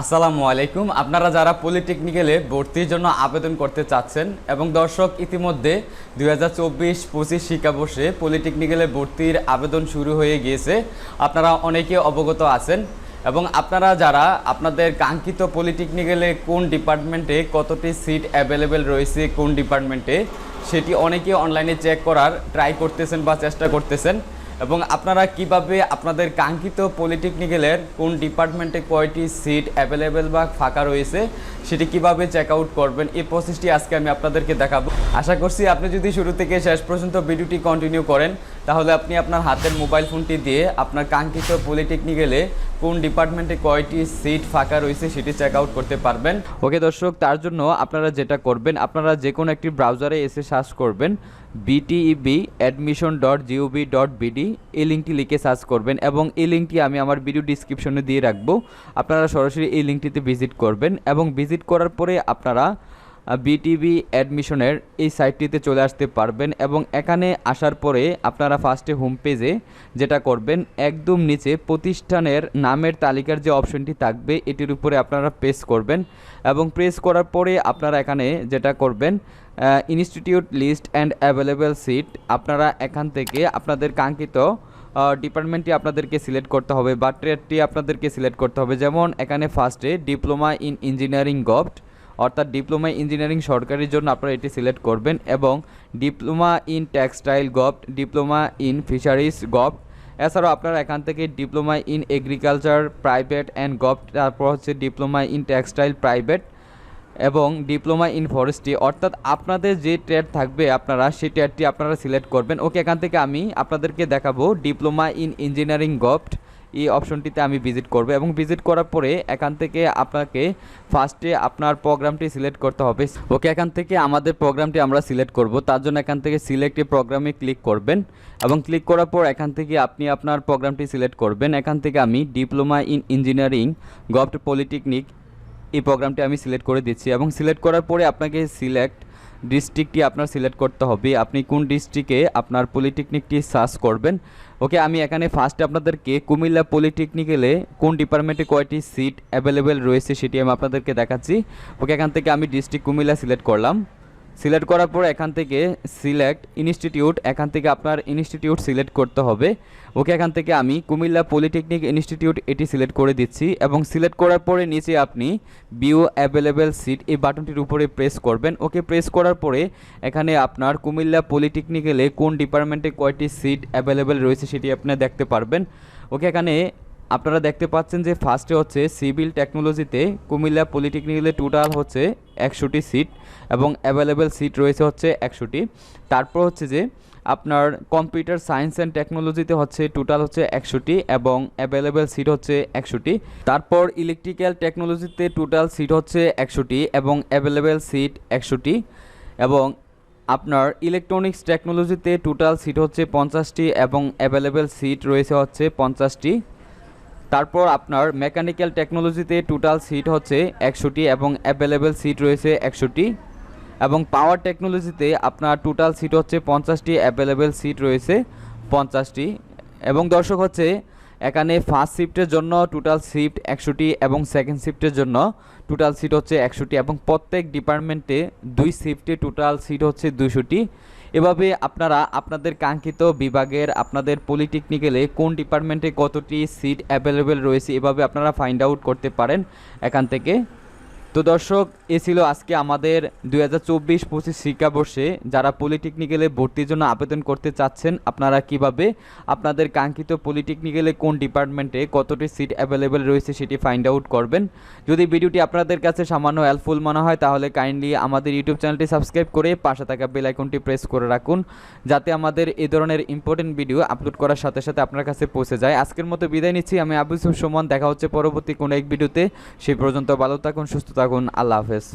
আসসালামু আলাইকুম। আপনারা যারা পলিটেকনিক্যালে ভর্তির জন্য আবেদন করতে চাচ্ছেন এবং দর্শক, ইতিমধ্যে দুই হাজার চব্বিশ পঁচিশ শিক্ষাবর্ষে পলিটেকনিক্যালে ভর্তির আবেদন শুরু হয়ে গিয়েছে। আপনারা অনেকে অবগত আছেন এবং আপনারা যারা আপনাদের কাঙ্ক্ষিত পলিটেকনিক্যালে কোন ডিপার্টমেন্টে কতটি সিট অ্যাভেলেবেল রয়েছে কোন ডিপার্টমেন্টে, সেটি অনেকে অনলাইনে চেক করার, ট্রাই করতেছেন বা চেষ্টা করতেছেন। এবং আপনারা কীভাবে আপনাদের কাঙ্ক্ষিত পলিটেকনিক্যালের কোন ডিপার্টমেন্টে কয়টি সিট অ্যাভেলেবেল বা ফাঁকা রয়েছে, সেটি কীভাবে চেক আউট করবেন, এই প্রসেসটি আজকে আমি আপনাদেরকে দেখাবো। আশা করছি আপনি যদি শুরু থেকে শেষ পর্যন্ত ভিডিওটি কন্টিনিউ করেন, তাহলে আপনি আপনার হাতের মোবাইল ফোনটি দিয়ে আপনার কাঙ্ক্ষিত পলিটেকনিক্যালে কোন ডিপার্টমেন্টে কয়টি সিট ফাঁকা রয়েছে, সেটি চেক আউট করতে পারবেন। ওকে দর্শক, তার জন্য আপনারা যেটা করবেন, আপনারা যে কোনো একটি ব্রাউজারে এসে সার্চ করবেন। BTEB admission dot GOB dot BD এই লিঙ্কটি লিখে সার্চ করবেন এবং এই লিঙ্কটি আমি আমার ভিডিও ডিসক্রিপশনে দিয়ে রাখব। আপনারা সরাসরি এই লিঙ্কটিতে ভিজিট করবেন এবং ভিজিট করার পরে আপনারা বিটিভি অ্যাডমিশনের এই সাইটটিতে চলে আসতে পারবেন এবং এখানে আসার পরে আপনারা ফার্স্টে হোম পেজে যেটা করবেন, একদম নিচে প্রতিষ্ঠানের নামের তালিকার যে অপশনটি থাকবে, এটির উপরে আপনারা প্রেস করবেন এবং প্রেস করার পরে আপনারা এখানে যেটা করবেন institute list and available seat আপনারা এখান থেকে আপনাদের কাঙ্ক্ষিত ডিপার্টমেন্টটি আপনাদেরকে সিলেক্ট করতে হবে বা ট্রেডটি আপনাদেরকে সিলেক্ট করতে হবে। যেমন এখানে ফার্স্টে ডিপ্লোমা ইন ইঞ্জিনিয়ারিং গভট অর্থাৎ ডিপ্লোমা ইঞ্জিনিয়ারিং সরকারির জন্য আপনারা এটি সিলেক্ট করবেন এবং diploma in textile govt diploma in fisheries govt এছাড়াও আপনারা এখান থেকে diploma in agriculture, private and gov তারপর হচ্ছে ডিপ্লোমা ইন টেক্সটাইল প্রাইভেট এবং ডিপ্লোমা ইন ফরেস্ট্রি। অর্থাৎ আপনাদের যে ট্রেড থাকবে আপনারা সেই ট্রেডটি আপনারা সিলেক্ট করবেন। ওকে, এখান থেকে আমি আপনাদেরকে দেখাবো ডিপ্লোমা ইন ইঞ্জিনিয়ারিং গভট এই অপশনটিতে আমি ভিজিট করব এবং ভিজিট করার পরে এখান থেকে আপনাকে ফার্স্টে আপনার প্রোগ্রামটি সিলেক্ট করতে হবে। ওকে এখান থেকে আমাদের প্রোগ্রামটি আমরা সিলেক্ট করব। তার জন্য এখান থেকে সিলেক্ট এ প্রোগ্রামে ক্লিক করবেন এবং ক্লিক করার পর এখান থেকে আপনি আপনার প্রোগ্রামটি সিলেক্ট করবেন। এখান থেকে আমি diploma in engineering govt polytechnic এই প্রোগ্রামটি আমি সিলেক্ট করে দিচ্ছি এবং সিলেক্ট করার পরে আপনাকে সিলেক্ট ডিস্ট্রিক্টটি আপনার সিলেক্ট করতে হবে। আপনি কোন ডিস্ট্রিক্টে আপনার পলিটেকনিকটি সার্চ করবেন। ওকে আমি এখানে ফার্স্টে আপনাদেরকে কুমিল্লা পলিটেকনিক্যালে কোন ডিপার্টমেন্টে কয়টি সিট অ্যাভেলেবেল রয়েছে সেটি আমি আপনাদেরকে দেখাচ্ছি। ওকে এখান থেকে আমি ডিস্ট্রিক্ট কুমিল্লা সিলেক্ট করলাম। সিলেক্ট করার পর এখান থেকে সিলেক্ট ইনস্টিটিউট, এখান থেকে আপনার ইনস্টিটিউট সিলেক্ট করতে হবে। ওকে, এখান থেকে আমি কুমিল্লা পলিটেকনিক ইনস্টিটিউট এটি সিলেক্ট করে দিচ্ছি এবং সিলেক্ট করার পরে নিচে আপনি বিও অ্যাভেলেবেল সিট এই বাটনটির উপরে প্রেস করবেন। ওকে, প্রেস করার পরে এখানে আপনার কুমিল্লা পলিটেকনিক্যালে কোন ডিপার্টমেন্টে কয়টি সিট অ্যাভেলেবেল রয়েছে সেটি আপনি দেখতে পারবেন। ওকে, এখানে আপনারা দেখতে পাচ্ছেন যে ফার্স্টে হচ্ছে সিভিল টেকনোলজিতে কুমিল্লা পলিটেকনিক্যালে টোটাল হচ্ছে একশোটি সিট এবং অ্যাভেলেবেল সিট রয়েছে হচ্ছে একশোটি তারপর হচ্ছে যে আপনার কম্পিউটার সায়েন্স অ্যান্ড টেকনোলজিতে হচ্ছে টোটাল হচ্ছে একশোটি এবং অ্যাভেলেবেল সিট হচ্ছে একশোটি তারপর ইলেকট্রিক্যাল টেকনোলজিতে টোটাল সিট হচ্ছে একশোটি এবং অ্যাভেলেবেল সিট একশোটি এবং আপনার ইলেকট্রনিক্স টেকনোলজিতে টোটাল সিট হচ্ছে পঞ্চাশটি এবং অ্যাভেলেবেল সিট রয়েছে হচ্ছে পঞ্চাশটি। তারপর আপনার মেকানিক্যাল টেকনোলজিতে টোটাল সিট হচ্ছে একশোটি এবং অ্যাভেলেবেল সিট রয়েছে একশোটি এবং পাওয়ার টেকনোলজিতে আপনার টোটাল সিট হচ্ছে পঞ্চাশটি অ্যাভেলেবেল সিট রয়েছে পঞ্চাশটি। এবং দর্শক হচ্ছে, এখানে ফার্স্ট শিফটের জন্য টোটাল শিফট একশোটি এবং সেকেন্ড শিফটের জন্য টোটাল সিট হচ্ছে একশোটি এবং প্রত্যেক ডিপার্টমেন্টে দুই শিফটে টোটাল সিট হচ্ছে দুশোটি এভাবে আপনারা আপনাদের কাঙ্ক্ষিত বিভাগের আপনাদের পলিটেকনিক্যালে কোন ডিপার্টমেন্টে কতটি সিট অ্যাভেলেবেল রয়েছে এভাবে আপনারা ফাইন্ড আউট করতে পারেন এখান থেকে। তো দর্শক, এ ছিল আজকে আমাদের দুই হাজার চব্বিশ পঁচিশ শিক্ষাবর্ষে যারা পলিটেকনিক্যালে ভর্তির জন্য আবেদন করতে চাচ্ছেন, আপনারা কীভাবে? আপনাদের কাঙ্ক্ষিত পলিটেকনিক্যালে কোন ডিপার্টমেন্টে কতটি সিট অ্যাভেলেবেল রয়েছে সেটি ফাইন্ড আউট করবেন। যদি ভিডিওটি আপনাদের কাছে সামান্য হেল্পফুল মনে হয়, তাহলে কাইন্ডলি আমাদের ইউটিউব চ্যানেলটি সাবস্ক্রাইব করে পাশে থাকা বেল আইকনটি প্রেস করে রাখুন, যাতে আমাদের এ ধরনের ইম্পর্টেন্ট ভিডিও আপলোড করার সাথে সাথে আপনার কাছে পৌঁছে যায়। আজকের মতো বিদায় নিচ্ছি, আমি আবু সুমন, দেখা হচ্ছে পরবর্তী কোনো এক ভিডিওতে সেই পর্যন্ত ভালো থাকুন, সুস্থ থাকুন আল্লাহ হাফেজ।